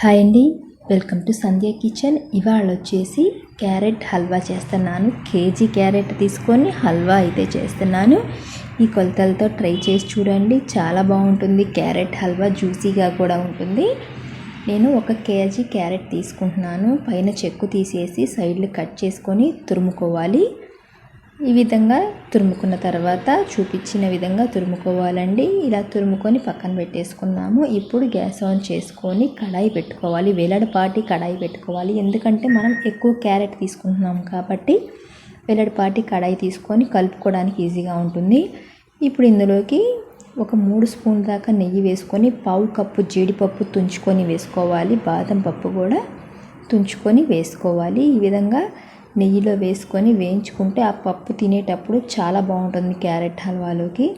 Hi అండి. Welcome to Sandhya kitchen. ఇవాళ వచ్చేసి క్యారెట్ హల్వా చేస్తున్నాను. కేజీ క్యారెట్ తీసుకొని హల్వా అయితే చేస్తున్నాను. ఈ కొలతలతో ట్రై చేసి చూడండి. చాలా బాగుంటుంది. క్యారెట్ హల్వా జ్యూసీగా కూడా ఉంటుంది. నేను ఒక కేజీ క్యారెట్ తీసుకుంటున్నాను. పైన చెక్కు తీసేసి సైడ్లు కట్ చేసుకొని తురుముకోవాలి. ఈ విధంగా తురుముకున్న తర్వాత చూపించిన విధంగా తురుముకోవాలండి. ఇలా తురుముకొని పక్కన పెట్టేసుకున్నాము. ఇప్పుడు గ్యాస్ ఆన్ చేసుకొని కడాయి పెట్టుకోవాలి. వేలాడపాటి కడాయి పెట్టుకోవాలి. ఎందుకంటే మనం ఎక్కువ క్యారెట్ తీసుకుంటున్నాం కాబట్టి వెల్లడిపాటి కడాయి తీసుకొని కలుపుకోవడానికి ఈజీగా ఉంటుంది. ఇప్పుడు ఇందులోకి ఒక మూడు స్పూన్ దాకా నెయ్యి వేసుకొని పావు కప్పు జీడిపప్పు తుంచుకొని వేసుకోవాలి. బాదం పప్పు కూడా తుంచుకొని వేసుకోవాలి. ఈ విధంగా నెయ్యిలో వేసుకొని వేయించుకుంటే ఆ పప్పు తినేటప్పుడు చాలా బాగుంటుంది క్యారెట్ హల్వాలోకి.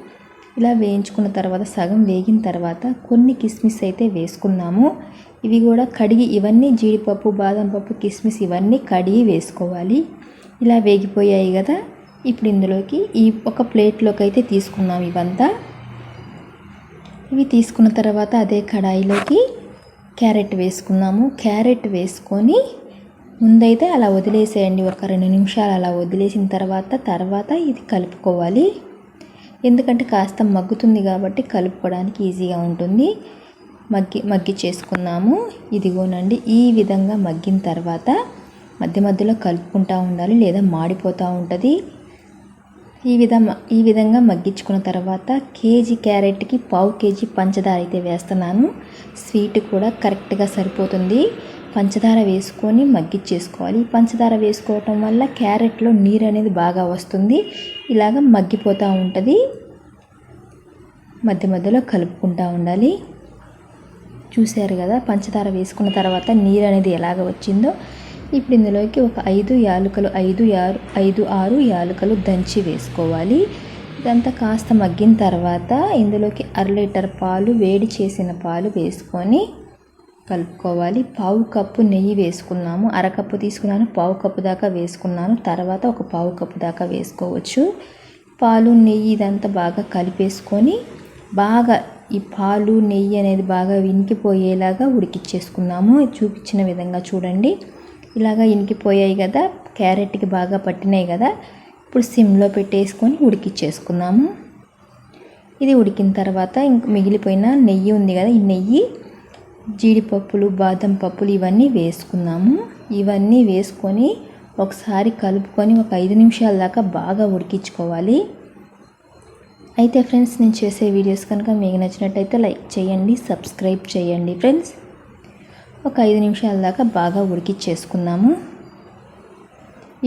ఇలా వేయించుకున్న తర్వాత సగం వేగిన తర్వాత కొన్ని కిస్మిస్ అయితే వేసుకున్నాము. ఇవి కూడా కడిగి ఇవన్నీ జీడిపప్పు బాదం పప్పు కిస్మిస్ ఇవన్నీ కడిగి వేసుకోవాలి. ఇలా వేగిపోయాయి కదా. ఇప్పుడు ఇందులోకి ఈ ఒక ప్లేట్లోకి అయితే తీసుకున్నాం ఇవంతా. ఇవి తీసుకున్న తర్వాత అదే కడాయిలోకి క్యారెట్ వేసుకున్నాము. క్యారెట్ వేసుకొని ముందైతే అలా వదిలేసేయండి ఒక రెండు నిమిషాలు అలా వదిలేసిన తర్వాత తర్వాత ఇది కలుపుకోవాలి. ఎందుకంటే కాస్త మగ్గుతుంది కాబట్టి కలుపుకోవడానికి ఈజీగా ఉంటుంది. మగ్గి మగ్గి చేసుకున్నాము. ఇదిగోనండి ఈ విధంగా మగ్గిన తర్వాత మధ్య మధ్యలో కలుపుకుంటూ ఉండాలి లేదా మాడిపోతూ ఉంటుంది. ఈ విధంగా ఈ విధంగా మగ్గించుకున్న తర్వాత కేజీ క్యారెట్కి పావు కేజీ పంచదార అయితే వేస్తున్నాను. స్వీట్ కూడా కరెక్ట్గా సరిపోతుంది. పంచదార వేసుకొని మగ్గిచ్చేసుకోవాలి. పంచదార వేసుకోవటం వల్ల క్యారెట్లో నీరు అనేది బాగా వస్తుంది. ఇలాగ మగ్గిపోతూ ఉంటుంది. మధ్య మధ్యలో కలుపుకుంటూ ఉండాలి. చూశారు కదా పంచదార వేసుకున్న తర్వాత నీరు అనేది ఎలాగ వచ్చిందో. ఇప్పుడు ఇందులోకి ఒక ఐదు యాలుకలు ఐదు ఆరు ఐదు ఆరు యాలుకలు దంచి వేసుకోవాలి. ఇదంతా కాస్త మగ్గిన తర్వాత ఇందులోకి అర లీటర్ పాలు వేడి చేసిన పాలు వేసుకొని కలుపుకోవాలి. పావు కప్పు నెయ్యి వేసుకున్నాము. అరకప్పు తీసుకున్నాను పావు కప్పు దాకా వేసుకున్నాను. తర్వాత ఒక పావు కప్పు దాకా వేసుకోవచ్చు. పాలు నెయ్యి ఇదంతా బాగా కలిపేసుకొని బాగా ఈ పాలు నెయ్యి అనేది బాగా వినికిపోయేలాగా ఉడికిచ్చేసుకున్నాము. చూపించిన విధంగా చూడండి. ఇలాగా ఇనికిపోయాయి కదా క్యారెట్కి బాగా పట్టినాయి కదా ఇప్పుడు సిమ్లో పెట్టేసుకొని ఉడికిచ్చేసుకుందాము. ఇది ఉడికిన తర్వాత ఇంక మిగిలిపోయిన నెయ్యి ఉంది కదా ఈ నెయ్యి జీడిపప్పులు బాదం పప్పులు ఇవన్నీ వేసుకున్నాము ఇవన్నీ వేసుకొని ఒకసారి కలుపుకొని ఒక ఐదు నిమిషాల దాకా బాగా ఉడికించుకోవాలి. అయితే ఫ్రెండ్స్ నేను చేసే వీడియోస్ కనుక మీకు నచ్చినట్టయితే లైక్ చేయండి సబ్స్క్రైబ్ చేయండి ఫ్రెండ్స్. ఒక ఐదు నిమిషాల దాకా బాగా ఉడికిచ్చేసుకున్నాము.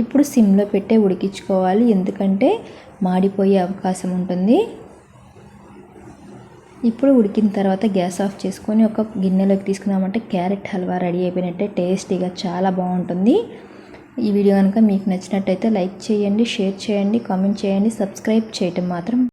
ఇప్పుడు సిమ్లో పెట్టే ఉడికించుకోవాలి ఎందుకంటే మాడిపోయే అవకాశం ఉంటుంది. ఇప్పుడు ఉడికిన తర్వాత గ్యాస్ ఆఫ్ చేసుకొని ఒక గిన్నెలోకి తీసుకున్నామంటే క్యారెట్ హల్వా రెడీ అయిపోయినట్టే టేస్టీగా చాలా బాగుంటుంది. ఈ వీడియో కనుక మీకు నచ్చినట్టయితే లైక్ చేయండి షేర్ చేయండి కామెంట్ చేయండి సబ్స్క్రైబ్ చేయటం మాత్రం